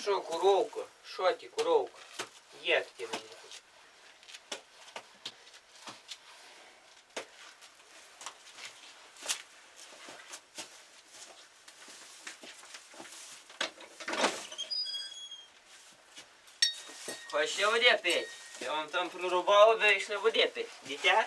Що, коровка? Що ти, коровка? Як ти мене? Хочете води пить? Я вам там прорубав, ви йшли води пить. Дитя?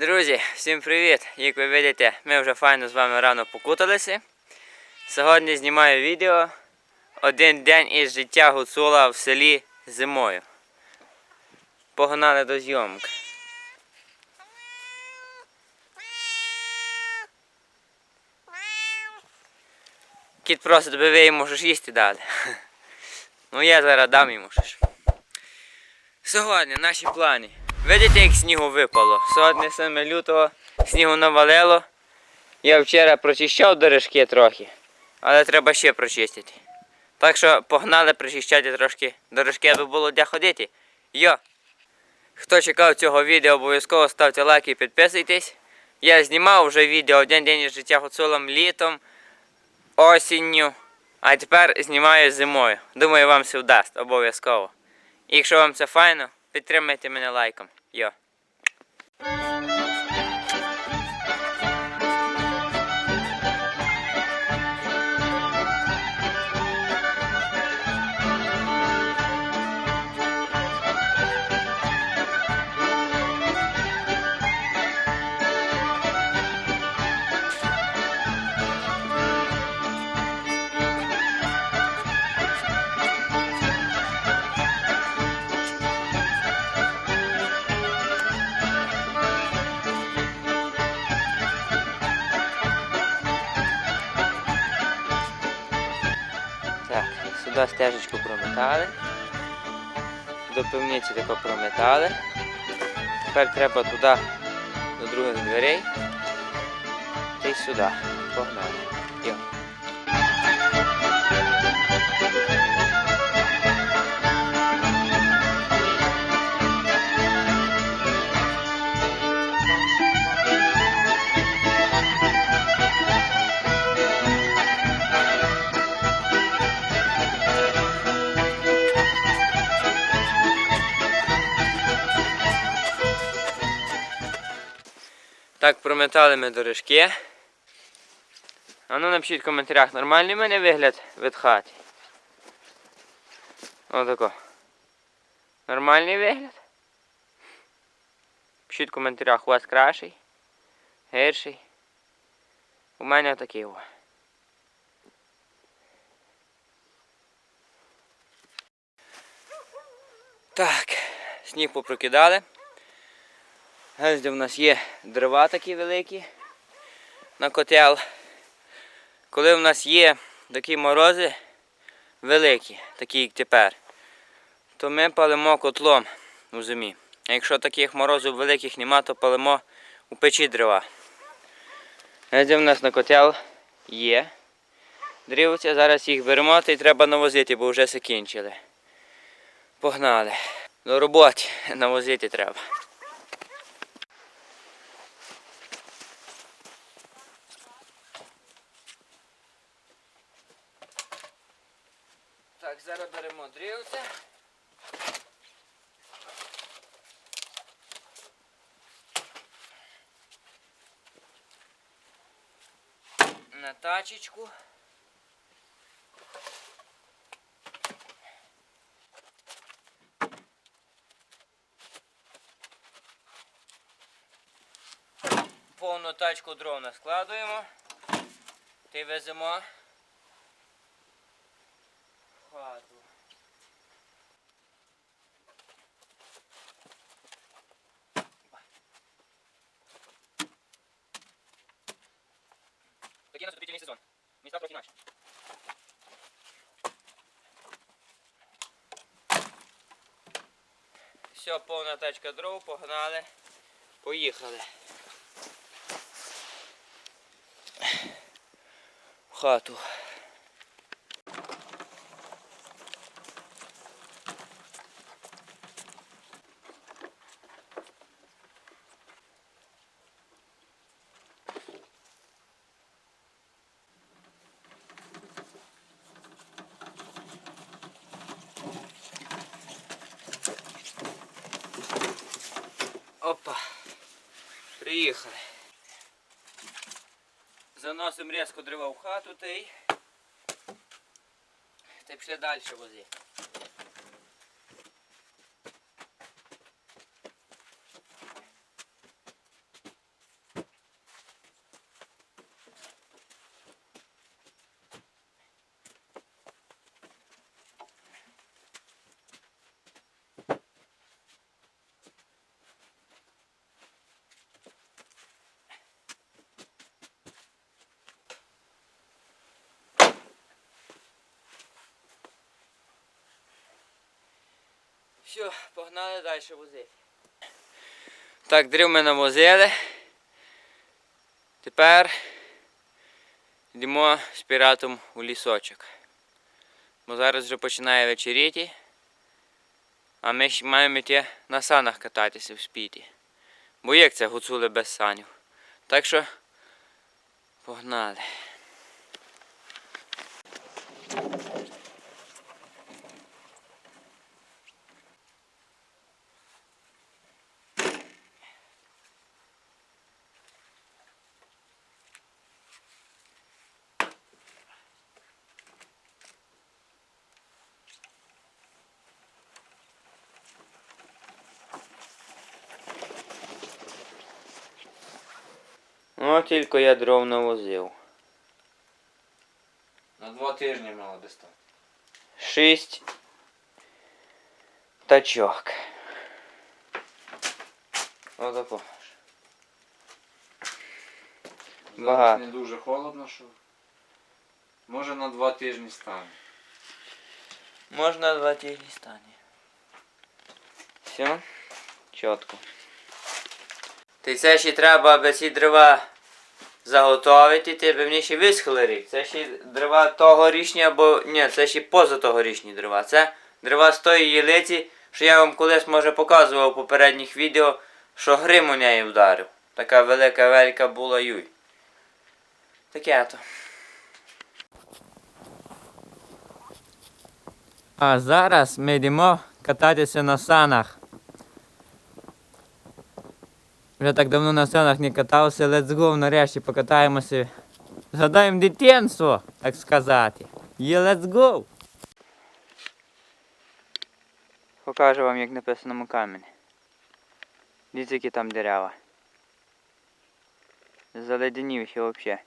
Друзі, всім привіт! Як ви бачите, ми вже файно з вами рано покуталися. Сьогодні знімаю відео один день із життя гуцула в селі зимою. Погнали до зйомки. Кіт просить, аби ви йому щось їсти дали. Ну я зараз дам йому щось. Сьогодні наші плани. Видите, як снігу випало? Сьогодні 7 лютого снігу навалило. Я вчора прочищав дорожки трохи, але треба ще прочистити. Так що погнали прочищати трошки дорожки, аби було де ходити. Йо! Хто чекав цього відео, обов'язково ставте лайк і підписуйтесь. Я знімав вже відео день із життя гуцулом літом, осінню, а тепер знімаю зимою. Думаю, вам все вдасть обов'язково. І якщо вам це файно, підтримайте мене лайком. Йо. Сюди стежечку прометали. До пивниці тако прометали. Тепер треба туди до других дверей. Та й сюди. Погнали. Так, прометали ми дорожки. А ну напишіть в коментарях, нормальний в мене вигляд від хати. Отако. Нормальний вигляд? Пишіть в коментарях, у вас кращий, гірший. У мене такий о. Так, сніг попрокидали. Ось де в нас є дрова такі великі на котел. Коли в нас є такі морози великі, такі як тепер, то ми палимо котлом у зимі. А якщо таких морозів великих нема, то палимо у печі дрова. Ось де в нас на котел є. Дрівця, зараз їх беремо, та й треба навозити, бо вже закінчили. Погнали. До роботи навозити треба. Так, зараз беремо дрівця. На тачечку. Повну тачку дров складуємо. Ти веземо. Хату. Такий наступительний сезон. Міста трохи інакше. Все, повна тачка дров, погнали. Поїхали. В хату. Приїхали. Заносимо різко дрова в хату та й. Пішли далі вози. Все, погнали далі возити. Так, дрів ми навозили. Тепер йдемо з піратом у лісочок. Бо зараз вже починає вечеріти. А ми ще маємо йти на санах кататися в спіті. Бо як це гуцули без санів. Так що погнали. Ну, тільки я дров навозив. На два тижні мало достати. Шість тачок. Отако. Багато. Зараз не дуже холодно, що. Може на два тижні стане. Можна два тижні стане. Все, чітко. Ти це ще треба, аби ці дерева заготовити, ти б мені ще висхали рік. Це ще дерева тогорічні або. Ні, це ще позатогорічні дерева. Це дерева з тої єлиці, що я вам колись може показував у попередніх відео, що грим у неї вдарив. Така велика велька була юй. Таке то. А зараз ми йдемо кататися на санах. Вже так давно на сценах не катався, let's go, нарешті покатаємося. Згадаємо дитинство, так сказати. Є let's go! Покажу вам, як написано на камені. Дивіться, які там дерева. Заледенів їх взагалі.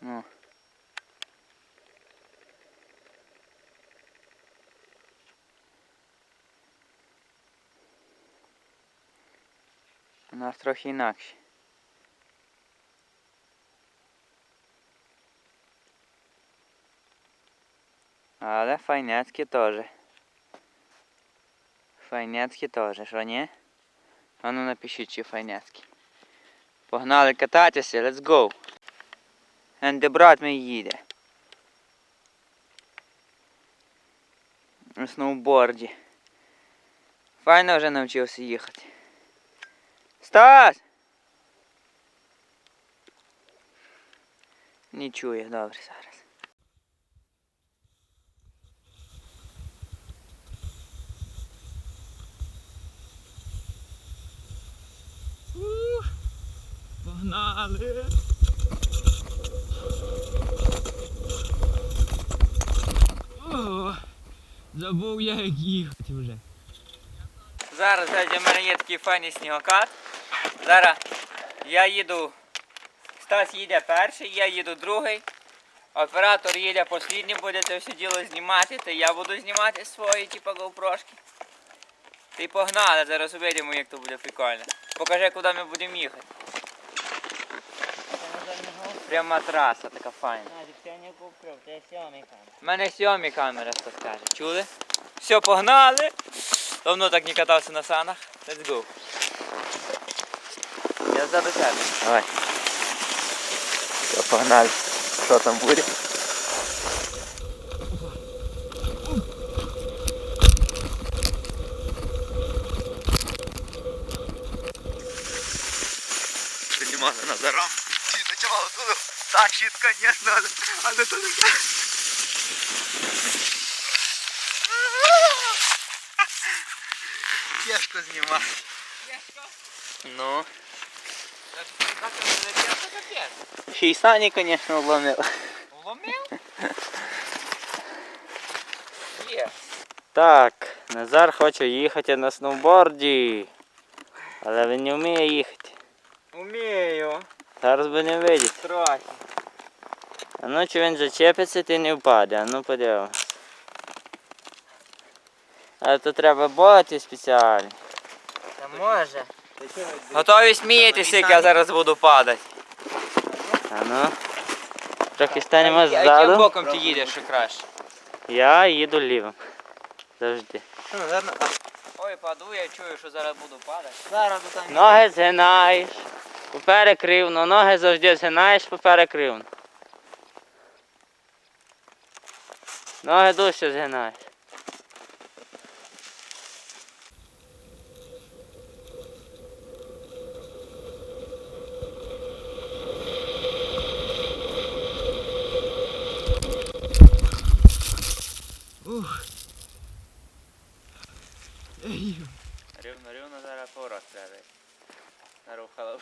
Ну. Нас трохи інакше. Але файняцькі теж. Файняцькі теж, що ні? А ну напишіть, чи файняцькі. Погнали кататися, let's go. And the брат мій їде. На сноуборді. Файно вже навчився їхати. Стас! Не чує, добре зараз. Погнали. О, забув я як їхати вже. Зараз для мене є такий файний снігокат. Зараз я їду. Стас їде перший, я їду другий. Оператор їде послідній, буде це все діло знімати, то я буду знімати свої, типу GoPro-шки. Ти погнали, зараз увидимо, як то буде прикольно. Покажи, куди ми будемо їхати. Пряма траса така файна. Сьомий. У мене сьомі камери, хто скаже. Чули? Все, погнали. Давно так не катався на санах. Let's go. Я ззаду тебе. Давай. Все, погнали. Що там буде? Піднімали Назаром. І почало туди. Так, щит, конечно, але, але то не так. Тяжко знімати. Ну. Ще й сані, звісно, вломив. Вломив? Є. Так, Назар хоче їхати на сноуборді. Але він не вміє їхати. Умію. Зараз будемо видіти. Трохи. А ну чи він зачепиться, ти не впаде, а ну подивимось. Але то треба боти спеціальні. Та може. Готові сміятися, як я зараз буду падати. А ну. Трохи станемо А яким ззаду. боком ти їдеш ще краще? Я їду лівим. Завжди. Ой, паду, я чую, що зараз буду падати. Зараз там. Ноги згинаєш. Поперек рівно. Ноги завжди згинаєш, поперек рівно. Ноги дужче згинаєш. Ух. Ей, Рівно, рівно зараз поворот треба. Нарухало.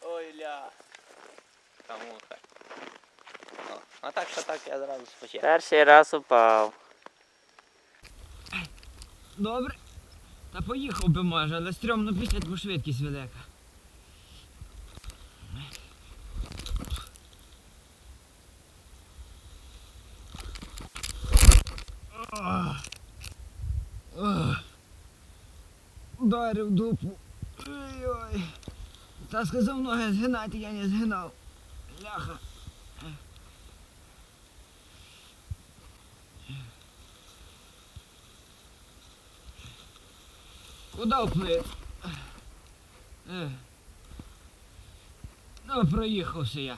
Ой ля. Камуха. А так що так я. Перший раз упав. добре. Та поїхав би може, але стрьомно після, бо швидкість велика. Ударив дупу. Ой-ой. Та сказав ноги згинати, я не згинав. Ляха. Куда вплив? Е. Ну, проїхався я.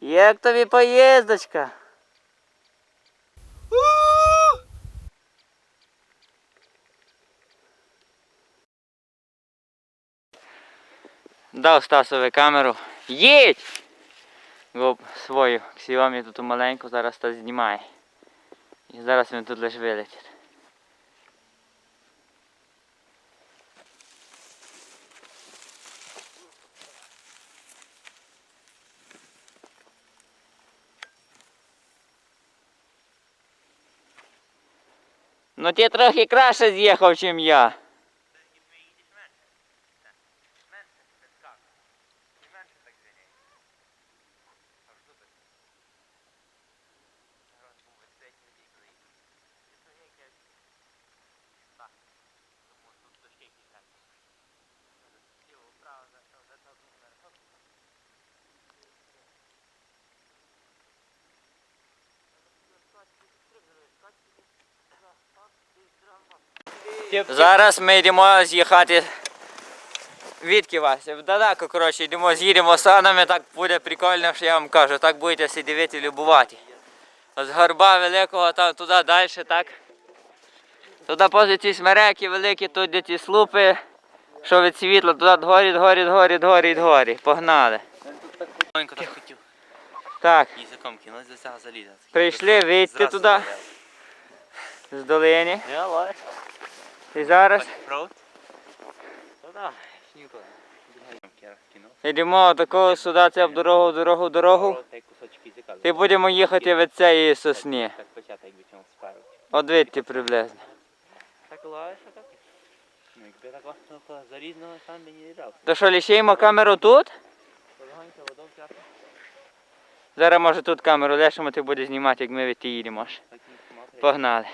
Як тобі поїздочка? Дав Стасові камеру. Їдь! Бо свою Xiaomi тут маленьку зараз Стас знімає. І зараз він тут лише вилетить. Ну ти трохи краще з'їхав, чим я. Зараз ми йдемо з'їхати. Відки Вася? Далеко, коротше, йдемо, з'їдемо санами, так буде прикольно, що я вам кажу. Так будете всі дивити, любувати. З горба великого там туди далі, так. Туди поза ці смереки великі, тут де ті слупи, що від світла, туди дгорі, дгорі, дгорі, дгорі, дгорі. Погнали. Маленько так хотів. Так, Язиком кинуть за цього заліза. прийшли, вийти туди, з долини. І зараз? Ну йдемо такого сюди, це в дорогу, в дорогу, в дорогу. І будемо їхати від цієї. От видите приблизно. Ну. То що, лишаємо камеру тут? Зараз може тут камеру лишимо, ти будеш знімати, як ми від їдемо. смотри. Погнали.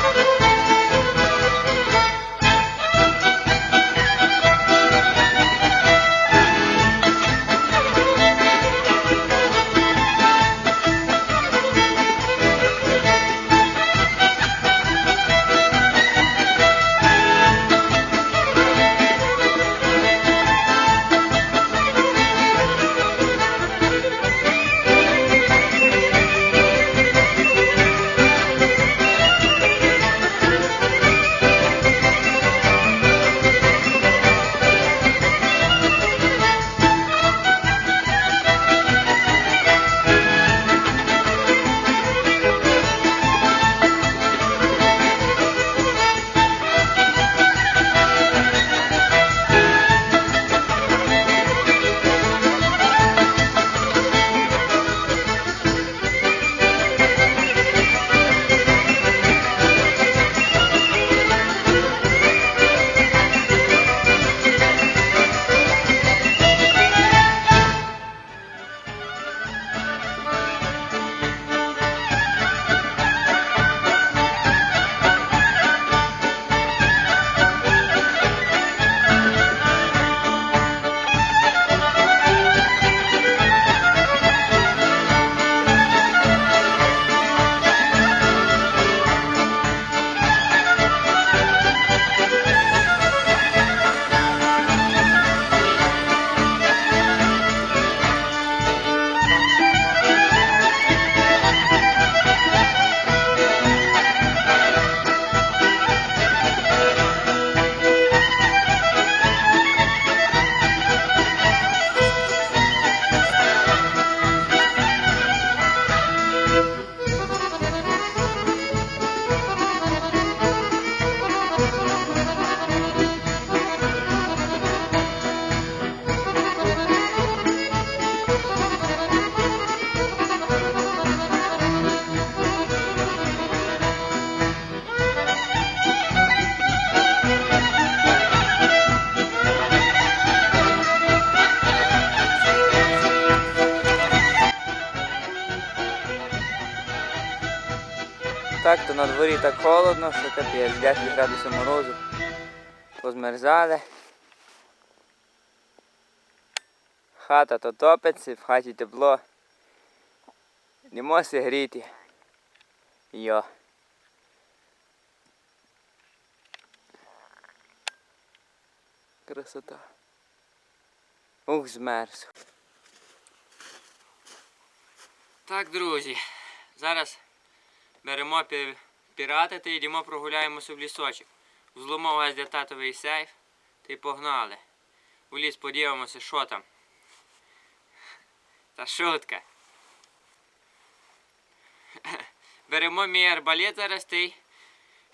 Thank you. Дворі так холодно, що капець, 10 градусів морозу. Позмерзали. Хата то топиться, в хаті тепло. Не може гріти. Йо. Красота. Ух, змерз. Так, друзі, зараз беремо пі- піратити йдемо прогуляємося в лісочок. Взломав де татовий сейф та й погнали. У ліс подивимося, що там. Та шутка. Беремо мій арбалет зараз та й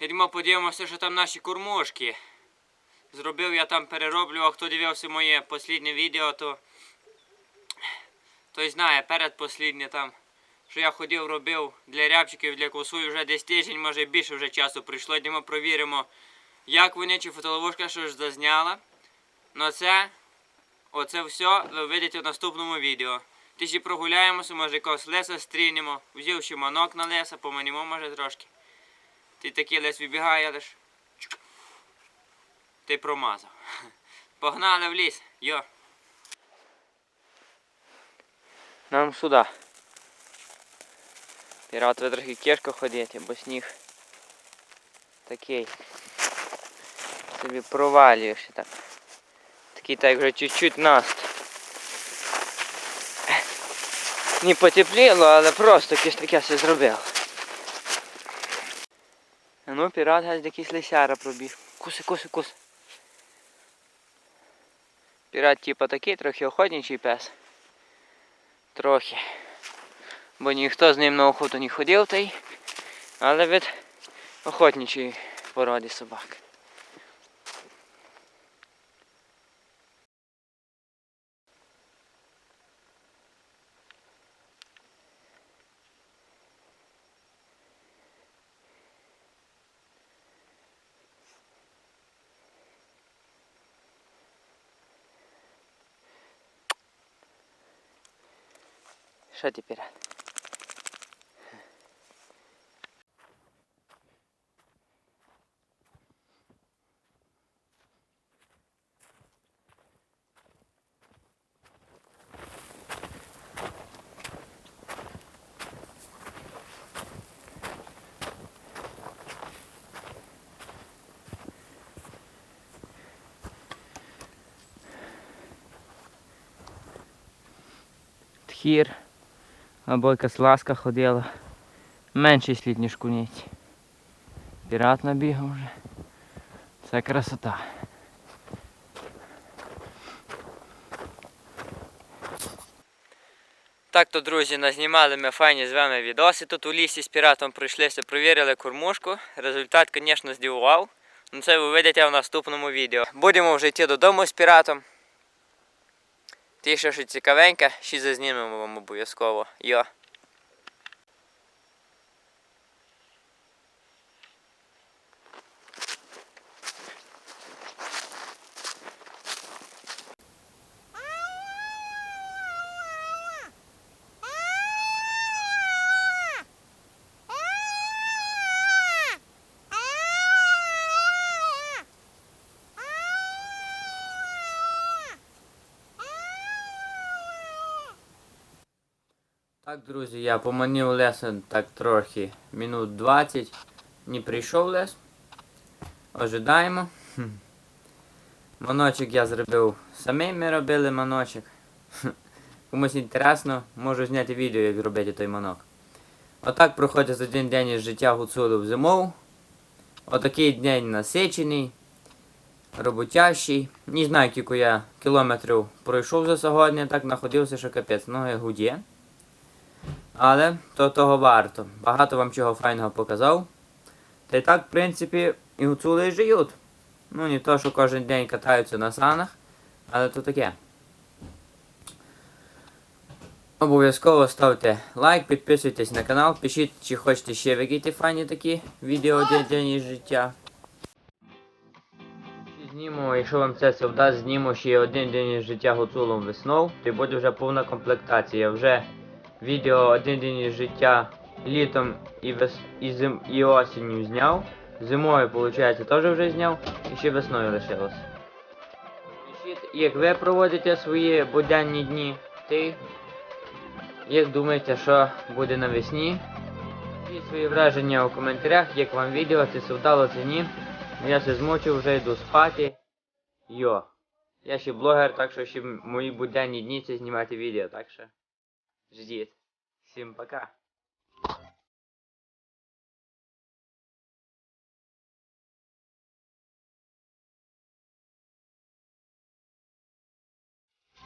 йдемо подивимося, що там наші кормушки. Зробив я там перероблював, хто дивився моє посліднє відео, то той знає передпосліднє там що я ходив, робив для рябчиків, для косуль вже десь тиждень, може більше вже часу прийшло. Йдемо провіримо, як вони, чи фотоловушка що ж зазняла. Ну це, оце все ви видите в наступному відео. Тижі прогуляємося, може якогось леса стрінемо, взяв ще манок на леса, поманімо може трошки. Ти такий лес вибігає, але ж. Ти промазав. Погнали в ліс, йо. Нам сюди. Пірат ви трохи кішко ходити, бо сніг такий. Собі провалюєшся так. Такий так вже чуть-чуть наст. Не потепліло, але просто якесь таке все зробив. Ну, пірат газ якийсь лисяра пробіг. Куси, куси, куси. Пірат типа такий, трохи охотничий пес. Трохи. Бо ніхто з ним на охоту не ходив та й, але від охотничої породи собак. Що ти Тхір або якась ласка ходила. Менший слід, ніж куниці. Пірат набігав вже. Це красота. Так то, друзі, назнімали ми файні з вами відоси. Тут у лісі з піратом пройшлися, провірили кормушку. Результат, звісно, здивував. Ну це ви видите в наступному відео. Будемо вже йти додому з піратом. Ті, що щось цікавеньке, ще зазнімемо вам обов'язково. Йо. Так, друзі, я поманив лесом так трохи минут 20. Не прийшов лес. Ожидаємо. Маночок я зробив самий ми робили маночок. Комусь інтересно, можу зняти відео, як робити той манок. Отак проходить один день із життя гуцулів зимов. Отакий день насичений, роботящий. Не знаю, скільки я кілометрів пройшов за сьогодні, так знаходився, що капець, ноги гудє. Але то того варто. Багато вам чого файного показав. Та й так, в принципі, і гуцули живуть. Ну, не то, що кожен день катаються на санах, але то таке. Обов'язково ставте лайк, підписуйтесь на канал, пишіть, чи хочете ще якісь файні такі відео для день життя. Знімемо, якщо вам це все вдасть, знімемо ще один день життя гуцулом весною, то буде вже повна комплектація. Вже відео один день із життя літом і, вес... і, зим... і осінню зняв. Зимою, виходить, теж вже зняв і ще весною лишилось. Як ви проводите свої буденні дні, ти як думаєте, що буде навесні? Пишіть свої враження у коментарях, як вам відео, це вдало чи ні. Я се змучив, вже йду спати. Йо. Я ще блогер, так що ще мої буденні дні це знімати відео, так що. Ждіть. Всем пока.